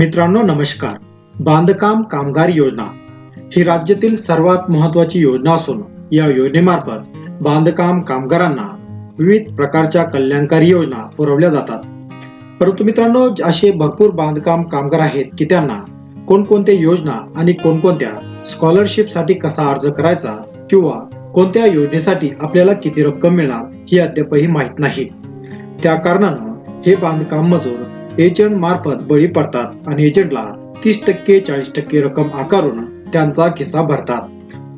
मित्रांनो नमस्कार. बांधकाम कामगार योजना ही राज्यातील सर्वात महत्वाची योजना असून या योजनेमार्फत बांधकाम कामगारांना विविध प्रकारच्या कल्याणकारी योजना पुरवल्या जातात. परंतु मित्रांनो असे भरपूर बांधकाम कामगार आहेत की त्यांना कोणकोणत्या योजना आणि कोणकोणत्या स्कॉलरशिपसाठी कसा अर्ज करायचा किंवा कोणत्या योजनेसाठी आपल्याला किती रक्कम मिळणार ही अद्यापही माहीत नाही. त्या कारणानं हे बांधकाम मजूर एजंट मार्फत बळी पडतात आणि एजंटला तीस टक्के चाळीस टक्के रक्कम आकारून त्यांचा खिस्सा भरतात.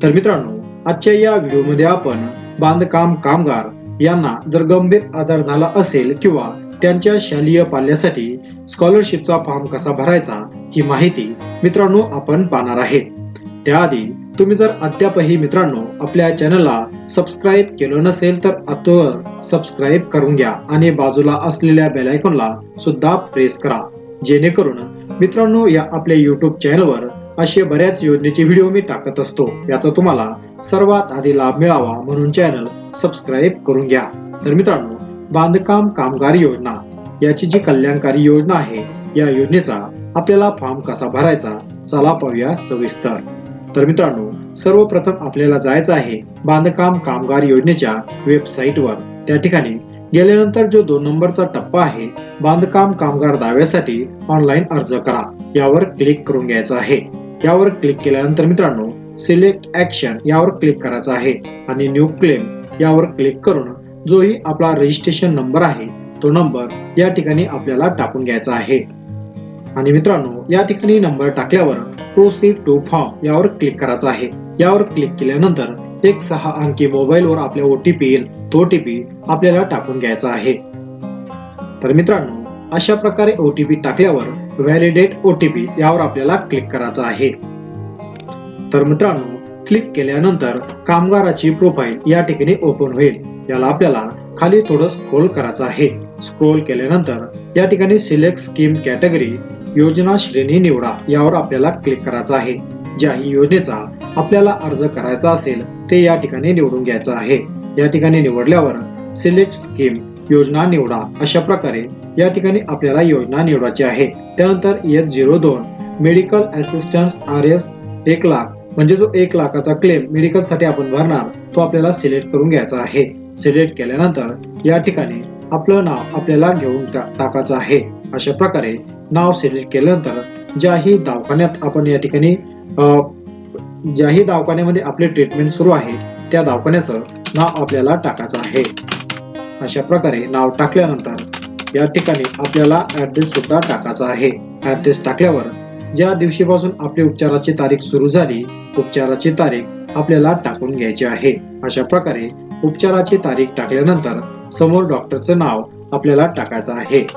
तर मित्रांनो आजच्या या व्हिडिओमध्ये आपण बांधकाम कामगार यांना जर गंभीर आजार झाला असेल किंवा त्यांच्या शालेय पाल्यासाठी स्कॉलरशिपचा फॉर्म कसा भरायचा ही माहिती मित्रांनो आपण पाहणार आहे. त्याआधी तुम्ही जर अद्यापही मित्रांनो आपल्या चॅनलला सबस्क्राईब केलं नसेल तर आतवर सबस्क्राईब करून घ्या आणि बाजूला असलेल्या बेल आयकॉनला सुद्धा प्रेस करा. जेणेकरून मित्रांनो या आपल्या युट्यूब चॅनलवर असे बऱ्याच योजनेचे व्हिडिओ मी टाकत असतो. याचा तुम्हाला सर्वात आधी लाभ मिळावा म्हणून चॅनल सबस्क्राईब करून घ्या. तर मित्रांनो बांधकाम कामगार योजना. याची जी कल्याणकारी योजना आहे या योजनेचा आपल्याला फॉर्म कसा भरायचा चला पाहूया सविस्तर. तर मित्रांनो सर्वप्रथम आपल्याला जायचं आहे बांधकाम कामगार योजनेच्या वेबसाईटवर त्या ठिकाणी गेल्यानंतर जो दोन नंबरचा टप्पा आहे बांधकाम कामगार दाव्यासाठी ऑनलाईन अर्ज करा. यावर क्लिक करून घ्यायचा आहे. यावर क्लिक केल्यानंतर मित्रांनो सिलेक्ट ऍक्शन यावर क्लिक करायचं आहे आणि न्यू क्लेम यावर क्लिक करून जोही आपला रजिस्ट्रेशन नंबर आहे तो नंबर या ठिकाणी आपल्याला टाकून घ्यायचा आहे. आणि मित्रांनो या ठिकाणी नंबर टाकल्यावर प्रोसीड टू फॉर्म यावर क्लिक करायचा आहे. यावर क्लिक केल्यानंतर एक सहा अंकी मोबाईलवर आपल्या ओटीपी येईल. तो ओटीपी आपल्याला टाकून घ्यायचा आहे. तर मित्रांनो अशा प्रकारे ओटीपी टाकल्यावर व्हॅलिडेट ओटीपी यावर आपल्याला क्लिक करायचं आहे. तर मित्रांनो क्लिक केल्यानंतर कामगाराची प्रोफाईल या ठिकाणी ओपन होईल. याला आपल्याला खाली थोडं स्क्रोल करायचं आहे. स्क्रोल केल्यानंतर या ठिकाणी सिलेक्ट स्कीम कॅटेगरी योजना श्रेणी निवडा. यावर आपल्याला क्लिक करायचं आहे. ज्याही योजनेचा आपल्याला अर्ज करायचा असेल ते या ठिकाणी निवडून घ्यायचं आहे. या ठिकाणी निवडल्यावर सिलेक्ट स्कीम योजना निवडा अशा प्रकारे या ठिकाणी आपल्याला योजना निवडायची आहे. त्यानंतर एस झिरो दोन मेडिकल असिस्टन्स आर एस एक लाख म्हणजे जो एक लाखाचा क्लेम मेडिकलसाठी आपण भरणार तो आपल्याला सिलेक्ट करून घ्यायचा आहे. सिलेक्ट केल्यानंतर या ठिकाणी आपलं नाव आपल्याला घेऊन टाकायचं आहे. अशा प्रकारे नाव सिलेक्ट केल्यानंतर ज्याही दवाखान्यात आपण या ठिकाणी ज्याही दवाखान्यामध्ये आपले ट्रीटमेंट सुरू आहे त्या दवाखान्याचं नाव आपल्याला टाकायचं आहे. अशा प्रकारे नाव टाकल्यानंतर या ठिकाणी आपल्याला ऍड्रेस सुद्धा टाकायचा आहे. ऍड्रेस टाकल्यावर ज्या दिवशीपासून आपली उपचाराची तारीख सुरू झाली उपचाराची तारीख आपल्याला टाकून घ्यायची आहे. अशा प्रकारे उपचाराची तारीख टाकल्यानंतर समोर डॉक्टरचं नाव आपल्याला टाकायचं आहे.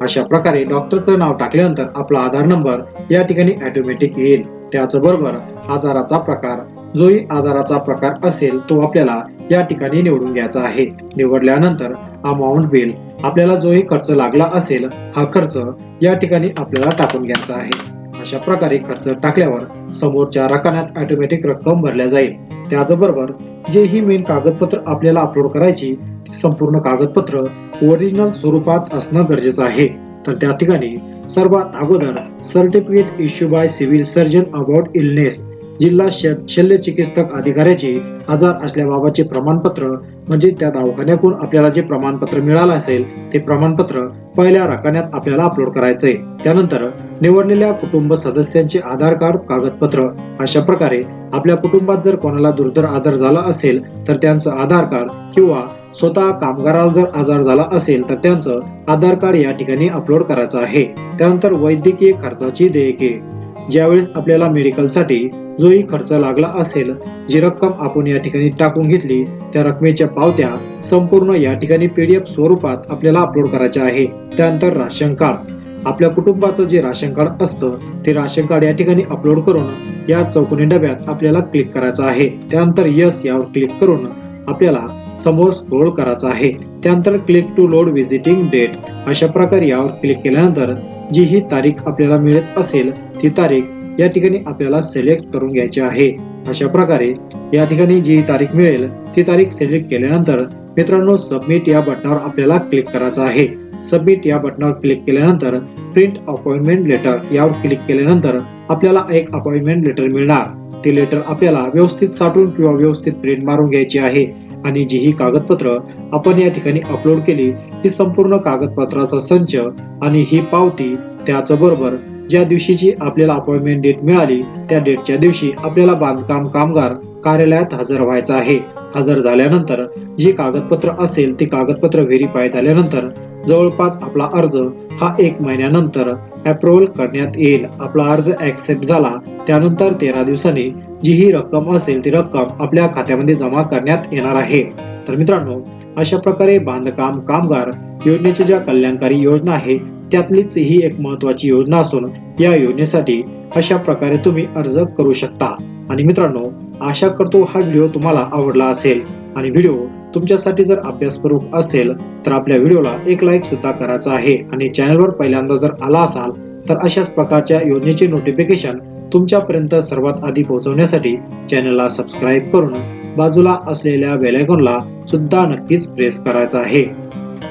अशा प्रकारे डॉक्टरचं नाव टाकल्यानंतर आपला आधार नंबर या ठिकाणी ऑटोमॅटिक येईल. त्याचबरोबर आजाराचा प्रकार जोही आजाराचा प्रकार असेल तो आपल्याला या ठिकाणी निवडून घ्यायचा आहे. निवडल्यानंतर अमाऊंट बिल आपल्याला जोही खर्च लागला असेल हा खर्च या ठिकाणी आपल्याला टाकून घ्यायचा आहे. अशा प्रकारे खर्च टाकल्यावर समोरच्या रकान्यात ऑटोमॅटिक रक्कम भरल्या जाईल. त्याचबरोबर जे ही मेन कागदपत्र आपल्याला अपलोड करायची संपूर्ण कागदपत्र ओरिजिनल स्वरूपात असणं गरजेचं आहे. तर त्या ठिकाणी सर्वात अगोदर certificate issue by civil surgeon about illness जिल्हा शल्य चिकित्सक अधिकाऱ्याची आजार असल्याबाबतचे प्रमाणपत्र म्हणजे त्या दवाखान्याकडून आपल्याला जे प्रमाणपत्र मिळालं असेल ते प्रमाणपत्र पहिल्या रकान्यात आपल्याला अपलोड करायचंय. त्यानंतर निवडलेल्या कुटुंब सदस्यांचे आधार कार्ड कागदपत्र अशा प्रकारे आपल्या कुटुंबात जर कोणाला दुर्धर आधार झाला असेल तर त्यांचं आधार कार्ड किंवा स्वतः कामगाराला जर आजार झाला असेल तर त्यांचं आधार कार्ड या ठिकाणी अपलोड करायचं आहे. त्यानंतर वैद्यकीय खर्चाची देयके. ज्यावेळेस आपल्याला मेडिकलसाठी जोही खर्च लागला असेल जी रक्कम आपण या ठिकाणी टाकून घेतली त्या रकमेच्या पावत्या संपूर्ण या ठिकाणी पीडीएफ स्वरूपात आपल्याला अपलोड करायच्या आहे. त्यानंतर राशन कार्ड. आपल्या कुटुंबाचं जे राशन कार्ड असतं ते राशन कार्ड या ठिकाणी अपलोड करून या चौकोनी डब्यात आपल्याला क्लिक करायचं आहे. त्यानंतर यस यावर क्लिक करून आपल्याला समोर स्क्रोल करायचा आहे. त्यानंतर click to load visiting date अशा प्रकारे यावर क्लिक केल्यानंतर जी ही तारीख आपल्याला मिळत असेल ती तारीख या ठिकाणी आपल्याला सिलेक्ट करून घ्यायची आहे. अशा प्रकारे या ठिकाणी जी तारीख मिळेल ती तारीख सिलेक्ट केल्यानंतर मित्रांनो सबमिट या बटनावर आपल्याला क्लिक करायचं आहे. सबमिट या बटनावर क्लिक केल्यानंतर प्रिंट अपॉइंटमेंट लेटर यावर क्लिक केल्यानंतर आपल्याला एक अपॉइंटमेंट लेटर मिळणार. ते लेटर आपल्याला व्यवस्थित साठवून किंवा व्यवस्थित प्रिंट मारून घ्यायची आहे. आणि जी ही कागदपत्र आपण या ठिकाणी अपलोड केली ही संपूर्ण कागदपत्राचा संच आणि ही पावती त्याचबरोबर ज्या दिवशीची आपल्याला अपॉइंटमेंट डेट मिळाली त्या डेटच्या दिवशी आपल्याला बांधकाम कामगार कार्यालयात हजर व्हायचं आहे. हजर झाल्यानंतर जी कागदपत्र असेल ती कागदपत्र व्हेरीफाय झाल्यानंतर जवळपास आपला अर्ज हा एक महिन्यानंतर अप्रुव्हल करण्यात येईल. आपला अर्ज ऍक्सेप्ट झाला त्यानंतर तेरा दिवसांनी जी ही रक्कम असेल ती रक्कम आपल्या खात्यामध्ये जमा करण्यात येणार आहे. तर मित्रांनो अशा प्रकारे बांधकाम कामगार योजनेची ज्या कल्याणकारी योजना आहे त्यातलीच ही एक महत्वाची योजना असून या योजनेसाठी अशा प्रकारे तुम्ही अर्ज करू शकता. आणि मित्रांनो आशा करतो हा व्हिडिओ तुम्हाला आवडला असेल. आणि व्हिडिओ तुमच्यासाठी जर अभ्यासपूर्वक असेल तर आपल्या व्हिडिओला एक लाईक सुद्धा करायचा आहे. आणि चॅनलवर पहिल्यांदा जर आला असाल तर अशाच प्रकारच्या योजनेचे नोटिफिकेशन तुमच्यापर्यंत सर्वात आधी पोहोचवण्यासाठी चॅनलला सबस्क्राईब करून बाजूला असलेल्या बेलायकॉनला सुद्धा नक्कीच प्रेस करायचा आहे.